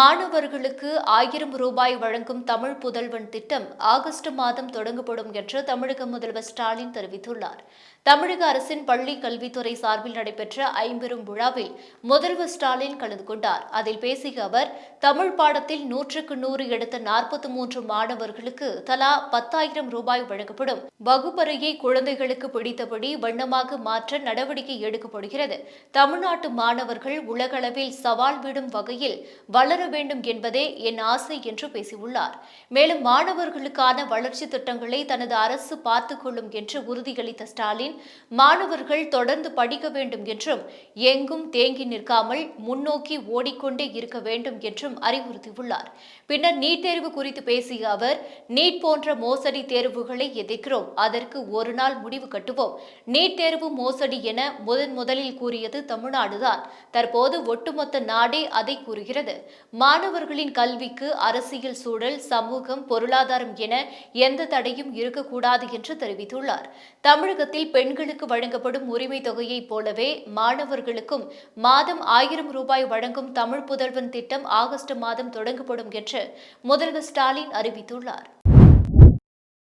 மாணவர்களுக்கு ஆயிரம் ரூபாய் வழங்கும் தமிழ் புதல்வன் திட்டம் ஆகஸ்ட் மாதம் தொடங்கப்படும் என்று தமிழக முதல்வர் ஸ்டாலின் தெரிவித்துள்ளார். தமிழக அரசின் பள்ளி கல்வித்துறை சார்பில் நடைபெற்ற ஐம்பெரும் விழாவில் முதல்வர் ஸ்டாலின் கலந்து கொண்டார். அதில் பேசிய அவர் தமிழ் பாடத்தில் நூற்றுக்கு நூறு எடுத்த நாற்பத்தி மூன்று மாணவர்களுக்கு தலா பத்தாயிரம் ரூபாய் வழங்கப்படும். வகுப்பறையை குழந்தைகளுக்கு பிடித்தபடி வண்ணமாக மாற்ற நடவடிக்கை எடுக்கப்படுகிறது. தமிழ்நாட்டு மாணவர்கள் உலகளவில் சவால் விடும் வகையில் வளர வேண்டும் என்பதே என் ஆசை என்று பேசியுள்ளார். மேலும் மாணவர்களுக்கான வளர்ச்சி திட்டங்களை தனது அரசு பார்த்துக் கொள்ளும் என்று உறுதியளித்த ஸ்டாலின் மாணவர்கள் தொடர்ந்து படிக்க வேண்டும் என்றும் எங்கும் தேங்கி நிற்காமல் முன்னோக்கி ஓடிக்கொண்டே இருக்க வேண்டும் என்றும் அறிவுறுத்தியுள்ளார். பின்னர் நீட் தேர்வு குறித்து பேசிய அவர் நீட் போன்ற மோசடி தேர்வுகளை எதிர்க்கிறோம். அதற்கு ஒரு நாள் முடிவு கட்டுவோம். நீட் தேர்வு மோசடி என முதன் முதலில் கூறியது தமிழ்நாடுதான். தற்போது ஒட்டுமொத்த நாடே அதை கூறுகிறது. மாணவர்களின் கல்விக்கு அரசியல் சூழல் சமூகம் பொருளாதாரம் என எந்த தடையும் இருக்கக்கூடாது என்று தெரிவித்துள்ளார். தமிழகத்தில் பெண்களுக்கு வழங்கப்படும் உரிமை தொகையைப் போலவே மாணவர்களுக்கும் மாதம் ஆயிரம் ரூபாய் வழங்கும் தமிழ் புதல்வன் திட்டம் ஆகஸ்ட் மாதம் தொடங்கப்படும் என்று முதல்வர் ஸ்டாலின் அறிவித்துள்ளார்.